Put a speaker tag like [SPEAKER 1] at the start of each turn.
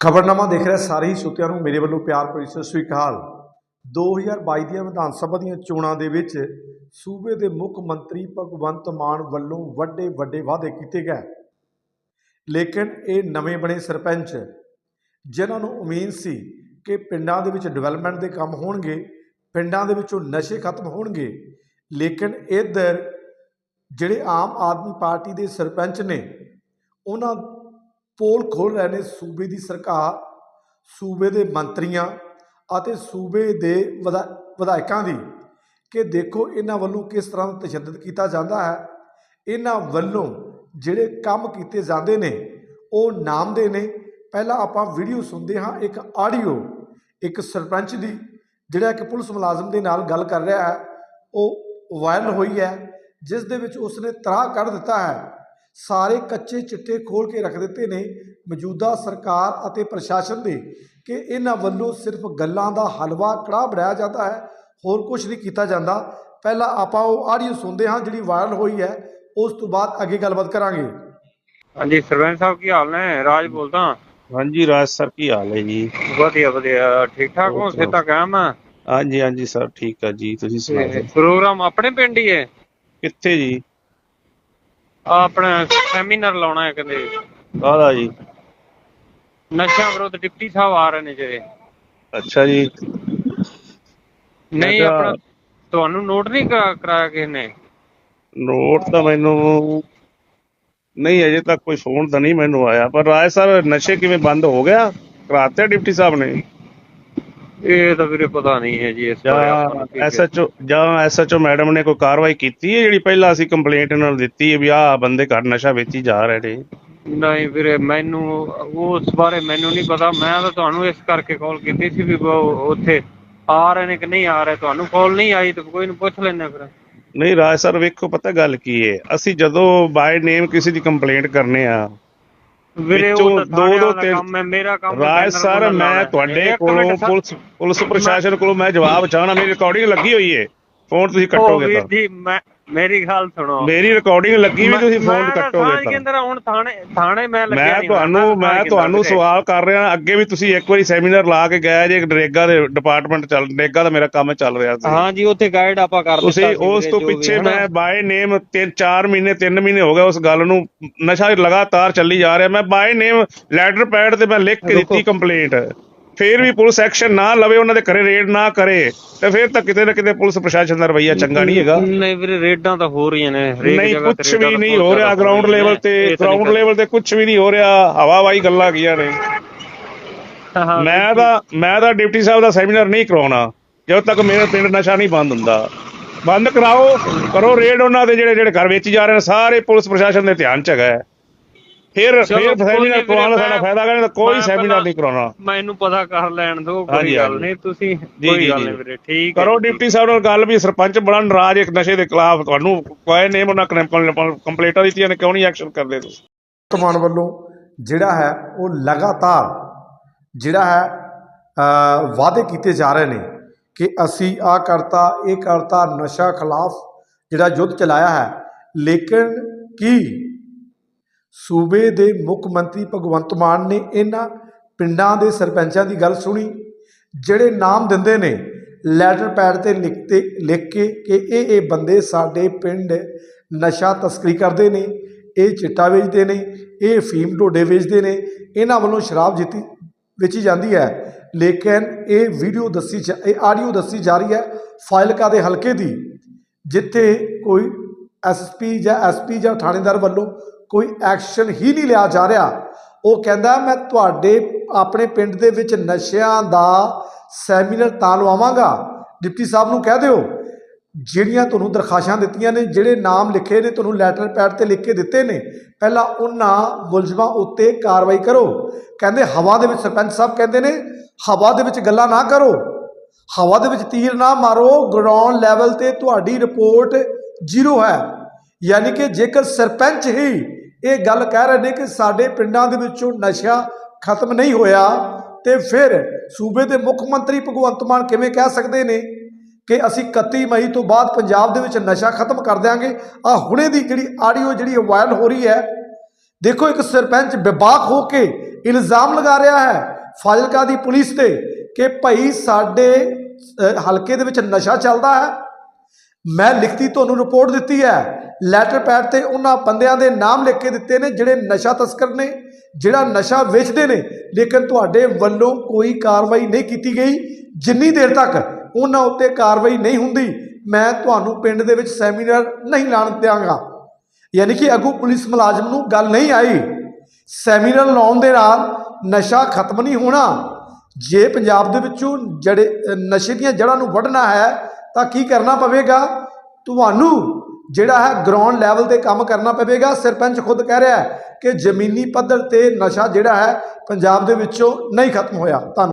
[SPEAKER 1] ਖਬਰਨਾਮਾ ਦੇਖ ਰਿਹਾ ਸਾਰੇ ਹੀ ਸਰੋਤਿਆਂ ਨੂੰ ਮੇਰੇ ਵੱਲੋਂ ਪਿਆਰ ਭਰੀ ਸਤਿ ਸ੍ਰੀ ਅਕਾਲ। 2022 ਦੀਆਂ ਵਿਧਾਨ ਸਭਾ ਦੀਆਂ ਚੋਣਾਂ ਦੇ ਵਿੱਚ ਸੂਬੇ ਦੇ ਮੁੱਖ ਮੰਤਰੀ ਭਗਵੰਤ ਮਾਨ ਵੱਲੋਂ ਵੱਡੇ ਵੱਡੇ ਵਾਅਦੇ ਕੀਤੇ ਗਏ। ਲੇਕਿਨ ਇਹ ਨਵੇਂ ਬਣੇ ਸਰਪੰਚ, ਜਿਨ੍ਹਾਂ ਨੂੰ ਉਮੀਦ ਸੀ ਕਿ ਪਿੰਡਾਂ ਦੇ ਵਿੱਚ ਡਿਵੈਲਪਮੈਂਟ ਦੇ ਕੰਮ ਹੋਣਗੇ, ਪਿੰਡਾਂ ਦੇ ਵਿੱਚੋਂ ਨਸ਼ੇ ਖਤਮ ਹੋਣਗੇ, ਲੇਕਿਨ ਇੱਧਰ ਜਿਹੜੇ ਆਮ ਆਦਮੀ ਪਾਰਟੀ ਦੇ ਸਰਪੰਚ ਨੇ, ਉਹਨਾਂ ਪੋਲ ਖੋਲ ਰਹੇ ਨੇ ਸੂਬੇ ਦੀ ਸਰਕਾਰ, ਸੂਬੇ ਦੇ ਮੰਤਰੀਆਂ ਅਤੇ ਸੂਬੇ ਦੇ ਵਿਧਾ- ਵਿਧਾਇਕਾਂ ਦੀ ਕਿ ਦੇਖੋ ਇਹਨਾਂ ਵੱਲੋਂ ਕਿਸ ਤਰ੍ਹਾਂ ਦਾ ਤਸ਼ੱਦਦ ਕੀਤਾ ਜਾਂਦਾ ਹੈ। ਇਹਨਾਂ ਵੱਲੋਂ ਜਿਹੜੇ ਕੰਮ ਕੀਤੇ ਜਾਂਦੇ ਨੇ, ਉਹ ਨਾਮ ਦੇ ਨੇ। ਪਹਿਲਾਂ ਆਪਾਂ ਵੀਡੀਓ ਸੁਣਦੇ ਹਾਂ, ਇੱਕ ਆਡੀਓ, ਇੱਕ ਸਰਪੰਚ ਦੀ, ਜਿਹੜਾ ਇੱਕ ਪੁਲਿਸ ਮੁਲਾਜ਼ਮ ਦੇ ਨਾਲ ਗੱਲ ਕਰ ਰਿਹਾ ਹੈ। ਉਹ ਵਾਇਰਲ ਹੋਈ ਹੈ, ਜਿਸ ਦੇ ਵਿੱਚ ਉਸਨੇ ਤਰਾਹ ਕੱਢ ਦਿੱਤਾ ਹੈ। ਸਾਰੇ ਕੱਚੇ ਚਿੱਟੇ ਖੋਲ ਕੇ ਰੱਖ ਦਿੱਤੇ ਨੇ ਮੌਜੂਦਾ ਸਰਕਾਰ ਅਤੇ ਪ੍ਰਸ਼ਾਸਨ ਦੇ ਕਿ ਇਹਨਾਂ ਵੱਲੋਂ ਸਿਰਫ ਗੱਲਾਂ ਦਾ ਹਲਵਾ ਕੜਾਹ ਬਣਾਇਆ ਜਾਂਦਾ ਹੈ ਹੋਰ ਕੁਝ ਨਹੀਂ ਕੀਤਾ ਜਾਂਦਾ। ਪਹਿਲਾਂ ਆਪਾਂ ਉਹ ਆਡੀਓ ਸੁਣਦੇ ਹਾਂ ਜਿਹੜੀ ਵਾਇਰਲ ਹੋਈ ਹੈ ਉਸ ਤੋਂ ਬਾਅਦ ਅੱਗੇ ਗੱਲਬਾਤ ਕਰਾਂਗੇ।
[SPEAKER 2] ਹਾਂਜੀ ਸਰਪੰਚ ਸਾਹਿਬ ਕੀ ਹਾਲ ਨੇ? ਰਾਜ ਬੋਲਦਾ।
[SPEAKER 3] ਹਾਂਜੀ ਰਾਜ ਸਰ ਕੀ ਹਾਲ ਹੈ ਜੀ?
[SPEAKER 2] ਵਧੀਆ ਵਧੀਆ। ਠੀਕ ਠਾਕ ਹੋ?
[SPEAKER 3] ਹੋਰ
[SPEAKER 2] ਸੇ ਤਾਂ ਕਾਇਮ ਆ?
[SPEAKER 3] ਹਾਂਜੀ ਹਾਂਜੀ ਸਰ ਠੀਕ ਆ ਜੀ। ਤੁਸੀਂ ਸੁਣਾਓ?
[SPEAKER 2] ਪ੍ਰੋਗਰਾਮ ਆਪਣੇ ਪਿੰਡ ਹੀ ਹੈ?
[SPEAKER 3] ਕਿੱਥੇ ਜੀ?
[SPEAKER 2] ਆਪਣਾ ਸੈਮੀਨਾਰ ਲਾਉਣਾ ਹੈ ਕਹਿੰਦੇ।
[SPEAKER 3] ਕਾਹਦਾ ਜੀ?
[SPEAKER 2] ਨਸ਼ਾ ਵਿਰੋਧ ਡਿਪਟੀ ਸਾਹਿਬ ਆ ਰਹੇ ਨੇ ਜਿਹੜੇ
[SPEAKER 3] ਅੱਛਾ ਜੀ।
[SPEAKER 2] ਨਹੀਂ ਆਪਣਾ ਤੁਹਾਨੂੰ ਨੋਟ ਨਹੀਂ ਕਰਾ- ਕਰਾਇਆ ਕਿਸੇ ਨੇ?
[SPEAKER 3] ਨੋਟ ਤਾਂ ਮੈਨੂੰ ਨਹੀਂ ਅਜੇ ਤੱਕ ਕੋਈ ਫੋਨ ਤਾਂ ਨਹੀਂ ਮੈਨੂੰ ਆਇਆ। ਪਰ ਰਾਜ ਸਰ ਨਸ਼ੇ ਕਿਵੇਂ ਬੰਦ ਹੋ ਗਿਆ? ਕਰਾਤੇ ਡਿਪਟੀ ਸਾਹਿਬ ਨੇ।
[SPEAKER 2] ਇਹ ਤਾਂ ਵੀਰੇ ਪਤਾ ਨਹੀਂ ਹੈ ਜੀ ਇਸ
[SPEAKER 3] ਜਾਂ ਐਸਐਚਓ ਜਾਂ ਐਸਐਚਓ ਮੈਡਮ ਨੇ ਕੋਈ ਕਾਰਵਾਈ ਕੀਤੀ ਹੈ? ਜਿਹੜੀ ਪਹਿਲਾਂ ਅਸੀਂ ਕੰਪਲੇਂਟ ਇਹਨਾਂ ਨੂੰ ਦਿੱਤੀ ਹੈ ਵੀ ਆਹ ਬੰਦੇ ਘਰ ਨਸ਼ਾ ਵੇਚੀ ਜਾ ਰਹੇ ਨੇ।
[SPEAKER 2] ਨਹੀਂ ਵੀਰੇ ਮੈਨੂੰ ਉਸ ਬਾਰੇ ਮੈਨੂੰ ਨਹੀਂ ਪਤਾ। ਮੈਂ ਤਾਂ ਤੁਹਾਨੂੰ ਇਸ ਕਰਕੇ ਕਾਲ ਕੀਤੀ ਸੀ ਵੀ ਉੱਥੇ ਆ ਰਹੇ ਨੇ ਕਿ ਨਹੀਂ ਆ ਰਹੇ। ਤੁਹਾਨੂੰ ਕਾਲ ਨਹੀਂ ਆਈ ਤਾਂ ਕੋਈ ਨੂੰ ਪੁੱਛ ਲੈਣਾ ਫਿਰ।
[SPEAKER 3] ਨਹੀਂ ਰਾਜ ਸਰ ਵੇਖੋ ਪਤਾ ਗੱਲ ਕੀ ਹੈ? ਅਸੀਂ ਜਦੋਂ ਬਾਈ ਨੇਮ ਕਿਸੇ ਦੀ ਕੰਪਲੇਂਟ ਕਰਨੇ ਆ
[SPEAKER 2] ਵੀਰੇ
[SPEAKER 3] ਵਿੱਚੋਂ ਦੋ- ਦੋ ਤਿੰਨ-
[SPEAKER 2] ਕੰਮ ਹੈ ਮੇਰਾ ਕੰਮ
[SPEAKER 3] ਰਾਜ ਸਰ ਮੈਂ
[SPEAKER 2] ਹੈ।
[SPEAKER 3] ਤੁਹਾਡੇ ਕੋਲੋਂ ਪੁਲਿਸ ਪੁਲਿਸ ਪ੍ਰਸ਼ਾਸਨ ਕੋਲੋਂ ਮੈਂ ਜਵਾਬ ਚਾਹਣਾ ਮੇਰੀ ਰਿਕਾਰਡਿੰਗ ਲੱਗੀ ਹੋਈ ਏ। ਫੋਨ ਤੁਸੀਂ ਕੱਟੋਗੇ ਤਾਂ।
[SPEAKER 2] ਜੀ ਮੈਂ ਮੇਰੀ ਗੱਲ ਸੁਣੋ।
[SPEAKER 3] ਮੇਰੀ ਰਿਕਾਰਡਿੰਗ ਲੱਗੀ ਵੀ ਤੁਸੀਂ ਫੋਨ ਕੱਟੋਗੇ ਤਾਂ।
[SPEAKER 2] ਕੇਂਦਰ ਹੁਣ ਥਾਣੇ ਥਾਣੇ ਮੈਂ ਲੱਗਿਆ
[SPEAKER 3] ਮੈਂ ਤੁਹਾਨੂੰ ਮੈਂ ਤੁਹਾਨੂੰ ਸਵਾਲ ਕਰ ਰਿਹਾ ਅੱਗੇ ਵੀ ਤੁਸੀਂ ਇੱਕ ਵਾਰੀ ਸੈਮੀਨਾਰ ਲਾ ਕੇ ਗਏ ਜੇ ਨਰੇਗਾ ਦੇ ਡਿਪਾਰਟਮੈਂਟ ਚੱਲ ਨਰੇਗਾ ਦਾ ਮੇਰਾ ਕੰਮ ਚੱਲ ਰਿਹਾ ਸੀ।
[SPEAKER 2] ਹਾਂ ਜੀ ਉੱਥੇ ਗਾਈਡ ਆਪਾਂ ਕਰ ਦਿੱਤਾ
[SPEAKER 3] ਤੁਸੀਂ
[SPEAKER 2] ਸੀ
[SPEAKER 3] ਉਸ ਤੋਂ ਪਿੱਛੇ। ਮੈਂ ਬਾਏ ਨੇਮ ਤਿੰਨ ਚਾਰ ਮਹੀਨੇ ਤਿੰਨ ਮਹੀਨੇ ਹੋ ਗਏ ਉਸ ਗੱਲ ਨੂੰ। ਨਸ਼ਾ ਲਗਾਤਾਰ ਚੱਲੀ ਜਾ ਰਿਹਾ। ਮੈਂ ਬਾਏ ਨੇਮ ਲੈਟਰ ਪੈਡ ਤੇ ਮੈਂ ਲਿਖ ਕੇ। ਦਿੱਤੀ ਕੰਪਲੇਂਟ ਫੇਰ ਵੀ ਪੁਲਿਸ ਐਕਸ਼ਨ ਨਾ ਲਵੇ ਉਹਨਾਂ ਦੇ ਘਰੇ ਰੇਡ ਨਾ ਕਰੇ ਤੇ ਫੇਰ ਤਾਂ ਕਿਤੇ ਨਾ ਕਿਤੇ ਪੁਲਿਸ ਪ੍ਰਸ਼ਾਸਨ ਦਾ ਰਵੱਈਆ ਚੰਗਾ ਨਹੀਂ ਹੈਗਾ
[SPEAKER 2] ਨਹੀਂ ਵੀਰੇ ਰੇਡਾਂ ਤਾਂ ਹੋ ਰਹੀਆਂ ਨੇ
[SPEAKER 3] ਨਹੀਂ
[SPEAKER 2] ਜਗ੍ਹਾ ਤੇ
[SPEAKER 3] ਕੁਝ ਵੀ ਨਹੀਂ ਹੋ ਰਿਹਾ ਗਰਾਊਂਡ ਲੈਵਲ। ਤੇ ਗਰਾਊਂਡ ਲੈਵਲ ਤੇ ਕੁਝ ਵੀ ਨਹੀਂ ਹੋ ਰਿਹਾ ਹਵਾਵਾਈ ਗੱਲਾਂ ਕੀਆਂ ਨੇ ਮੈਂ ਤਾਂ ਮੈਂ ਤਾਂ ਡਿਪਟੀ ਸਾਹਿਬ ਦਾ ਸੈਮੀਨਾਰ ਨਹੀਂ ਕਰਾਉਣਾ ਜਦੋਂ ਤੱਕ ਮੇਰੇ ਪਿੰਡ ਨਸ਼ਾ ਨਹੀਂ ਬੰਦ ਹੁੰਦਾ ਬੰਦ ਕਰਾਓ ਕਰੋ ਰੇਡ ਉਹਨਾਂ ਦੇ ਜਿਹੜੇ ਜਿਹੜੇ ਘਰ ਵੇਚੀ ਜਾ ਰਹੇ ਨੇ ਸਾਰੇ ਪੁਲਿਸ ਪ੍ਰਸ਼ਾਸਨ ਦੇ ਧਿਆਨ ਚ ਹੈਗਾ। ਫਿਰ ਫਿਰ ਸੈਮੀਨਾਰ ਕਰਾਉਣ ਸਾਡਾ ਫਾਇਦਾ ਕਰੇ ਤਾਂ ਕੋਈ ਸੈਮੀਨਾਰ ਨਹੀਂ ਕਰਾਉਣਾ
[SPEAKER 2] ਮੈਨੂੰ ਪਤਾ ਕਰ ਲੈਣ ਦਿਓ ਕੋਈ ਗੱਲ। ਨਹੀਂ ਤੁਸੀਂ ਕੋਈ ਗੱਲ। ਨਹੀਂ ਵੀਰੇ ਠੀਕ
[SPEAKER 3] ਕਰੋ। ਡਿਪਟੀ ਸਾਹਿਬ ਨਾਲ ਗੱਲ ਵੀ ਸਰਪੰਚ ਬੜਾ ਨਾਰਾਜ਼ ਇੱਕ ਨਸ਼ੇ ਦੇ ਖਿਲਾਫ ਤੁਹਾਨੂੰ ਕੋਈ ਨੇਮ ਉਹਨਾਂ ਕੰਪਲੇਂਟਾਂ ਦਿੱਤੀਆਂ ਨੇ ਕਿਉਂ ਨਹੀਂ ਐਕਸ਼ਨ ਕਰਦੇ ਤੁਸੀਂ
[SPEAKER 1] ਵਰਤਮਾਨ ਵੱਲੋਂ ਜਿਹੜਾ ਹੈ ਉਹ ਲਗਾਤਾਰ ਜਿਹੜਾ ਹੈ ਵਾਅਦੇ ਕੀਤੇ ਜਾ ਰਹੇ ਨੇ ਕਿ ਅਸੀਂ ਆ ਕਰਤਾ ਇਹ ਕਰਤਾ ਨਸ਼ਾ ਖਿਲਾਫ ਜਿਹੜਾ ਯੁੱਧ ਚਲਾਇਆ ਹੈ ਲੇਕਿਨ ਕੀ ਸੂਬੇ ਦੇ ਮੁੱਖ ਮੰਤਰੀ ਭਗਵੰਤ ਮਾਨ ਨੇ ਇਹਨਾਂ ਪਿੰਡਾਂ ਦੇ ਸਰਪੰਚਾਂ ਦੀ ਗੱਲ ਸੁਣੀ, ਜਿਹੜੇ ਨਾਮ ਦਿੰਦੇ ਨੇ, ਲੈਟਰ ਪੈਡ ਤੇ ਲਿਖਤੇ, ਲਿਖ ਕੇ ਕਿ ਇਹ ਇਹ ਬੰਦੇ ਸਾਡੇ ਪਿੰਡ ਨਸ਼ਾ ਤਸਕਰੀ ਕਰਦੇ ਨੇ, ਇਹ ਚਿੱਟਾ ਵੇਚਦੇ ਨੇ, ਇਹ ਫੀਮ ਢੋਡੇ ਵੇਚਦੇ ਨੇ, ਇਹਨਾਂ ਵੱਲੋਂ ਸ਼ਰਾਬ ਜਿੱਤੀ, ਵੇਚੀ ਜਾਂਦੀ ਹੈ। ਲੇਕਿਨ ਇਹ ਵੀਡੀਓ ਦੱਸੀ ਜਾ- ਇਹ ਆਡੀਓ ਦੱਸੀ ਜਾ ਰਹੀ ਹੈ ਫਾਇਲਕਾ ਦੇ ਹਲਕੇ ਦੀ, ਜਿੱਥੇ ਕੋਈ ਐਸਪੀ ਜਾਂ ਐਸਪੀ ਜਾਂ ਥਾਣੇਦਾਰ ਵੱਲੋਂ ਕੋਈ ਐਕਸ਼ਨ ਹੀ ਨਹੀਂ ਲਿਆ ਜਾ ਰਿਹਾ। ਉਹ ਕਹਿੰਦਾ, ਮੈਂ ਤੁਹਾਡੇ, ਆਪਣੇ ਪਿੰਡ ਦੇ ਵਿੱਚ ਨਸ਼ਿਆਂ ਦਾ ਸੈਮੀਨਾਰ ਤਾਂ ਲਵਾਵਾਂਗਾ। ਡਿਪਟੀ ਸਾਹਿਬ ਨੂੰ ਕਹਿ ਦਿਓ, ਜਿਹੜੀਆਂ ਤੁਹਾਨੂੰ ਦਰਖਾਸ਼ਾਂ ਦਿੱਤੀਆਂ ਨੇ, ਜਿਹੜੇ ਨਾਮ ਲਿਖੇ ਨੇ, ਤੁਹਾਨੂੰ ਲੈਟਰ ਪੈਡ ਤੇ ਲਿਖ ਕੇ ਦਿੱਤੇ ਨੇ, ਪਹਿਲਾਂ ਉਹਨਾਂ ਮੁਲਜ਼ਮਾਂ ਉੱਤੇ ਕਾਰਵਾਈ ਕਰੋ। ਕਹਿੰਦੇ, ਹਵਾ ਦੇ ਵਿੱਚ ਸਰਪੰਚ ਸਾਹਿਬ ਕਹਿੰਦੇ ਨੇ, ਹਵਾ ਦੇ ਵਿੱਚ ਗੱਲਾਂ ਨਾ ਕਰੋ। ਹਵਾ ਦੇ ਵਿੱਚ ਤੀਰ ਨਾ ਮਾਰੋ। ਗਰਾਊਂਡ ਲੈਵਲ ਤੇ ਤੁਹਾਡੀ ਰਿਪੋਰਟ ਜ਼ੀਰੋ ਹੈ। ਯਾਨੀ ਕਿ ਜੇਕਰ ਸਰਪੰਚ ਹੀ ਇਹ ਗੱਲ ਕਹਿ ਰਹੇ ਨੇ ਕਿ ਸਾਡੇ ਪਿੰਡਾਂ ਦੇ ਵਿੱਚੋਂ ਨਸ਼ਾ ਖਤਮ ਨਹੀਂ ਹੋਇਆ, ਤੇ ਫਿਰ ਸੂਬੇ ਦੇ ਮੁੱਖ ਮੰਤਰੀ ਭਗਵੰਤ ਮਾਨ ਕਿਵੇਂ ਕਹਿ ਸਕਦੇ ਨੇ ਕਿ ਅਸੀਂ 31 ਮਈ ਤੋਂ ਬਾਅਦ ਪੰਜਾਬ ਦੇ ਵਿੱਚ ਨਸ਼ਾ ਖਤਮ ਕਰ ਦਿਆਂਗੇ? ਆ ਹੁਣੇ ਦੀ ਜਿਹੜੀ ਆਡੀਓ ਜਿਹੜੀ ਵਾਇਰਲ ਹੋ ਰਹੀ ਹੈ, ਦੇਖੋ ਇੱਕ ਸਰਪੰਚ ਬੇਬਾਕ ਹੋ ਕੇ ਇਲਜ਼ਾਮ ਲਗਾ ਰਿਹਾ ਹੈ ਫਾਜ਼ਿਲਕਾ ਦੀ ਪੁਲਿਸ ਤੇ ਕਿ ਭਾਈ ਸਾਡੇ ਹਲਕੇ ਦੇ ਵਿੱਚ ਨਸ਼ਾ ਚੱਲਦਾ ਹੈ। ਮੈਂ ਲਿਖਤੀ ਤੁਹਾਨੂੰ ਰਿਪੋਰਟ ਦਿੱਤੀ ਹੈ ਲੈਟਰ ਪੈਡ ਤੇ ਉਹਨਾਂ ਬੰਦਿਆਂ ਦੇ ਨਾਮ ਲਿਖ ਕੇ ਦਿੱਤੇ ਨੇ, ਜਿਹੜੇ ਨਸ਼ਾ ਤਸਕਰ ਨੇ, ਜਿਹੜਾ ਨਸ਼ਾ ਵੇਚਦੇ ਨੇ, ਲੇਕਿਨ ਤੁਹਾਡੇ ਵੱਲੋਂ ਕੋਈ ਕਾਰਵਾਈ ਨਹੀਂ ਕੀਤੀ ਗਈ। ਜਿੰਨੀ ਦੇਰ ਤੱਕ ਉਹਨਾਂ ਉੱਤੇ ਕਾਰਵਾਈ ਨਹੀਂ ਹੁੰਦੀ, ਮੈਂ ਤੁਹਾਨੂੰ ਪਿੰਡ ਦੇ ਵਿੱਚ ਸੈਮੀਨਾਰ ਨਹੀਂ ਲਾਣ ਦਿਆਂਗਾ। ਯਾਨੀ ਕਿ ਅਗੂ ਪੁਲਿਸ ਮੁਲਾਜ਼ਮ ਨੂੰ ਗੱਲ ਨਹੀਂ ਆਈ। ਸੈਮੀਨਾਰ ਲਾਉਣ ਦੇ ਨਾਲ ਨਸ਼ਾ ਖਤਮ ਨਹੀਂ ਹੋਣਾ। ਜੇ ਪੰਜਾਬ ਦੇ ਵਿੱਚੋਂ ਜੜੇ ਨਸ਼ੇ ਦੀਆਂ ਜੜ੍ਹਾਂ ਨੂੰ ਵੱਢਣਾ ਹੈ, ਤਾਂ ਕੀ ਕਰਨਾ ਪਵੇਗਾ? ਤੁਹਾਨੂੰ ਜਿਹੜਾ ਹੈ ਗਰਾਊਂਡ ਲੈਵਲ ਤੇ ਕੰਮ ਕਰਨਾ ਪਵੇਗਾ। ਸਰਪੰਚ ਖੁਦ ਕਹਿ ਰਿਹਾ ਹੈ ਕਿ ਜ਼ਮੀਨੀ ਪੱਧਰ ਤੇ ਨਸ਼ਾ ਜਿਹੜਾ ਹੈ ਪੰਜਾਬ ਦੇ ਵਿੱਚੋਂ ਨਹੀਂ ਖਤਮ ਹੋਇਆ। ਧੰਨਵਾਦ।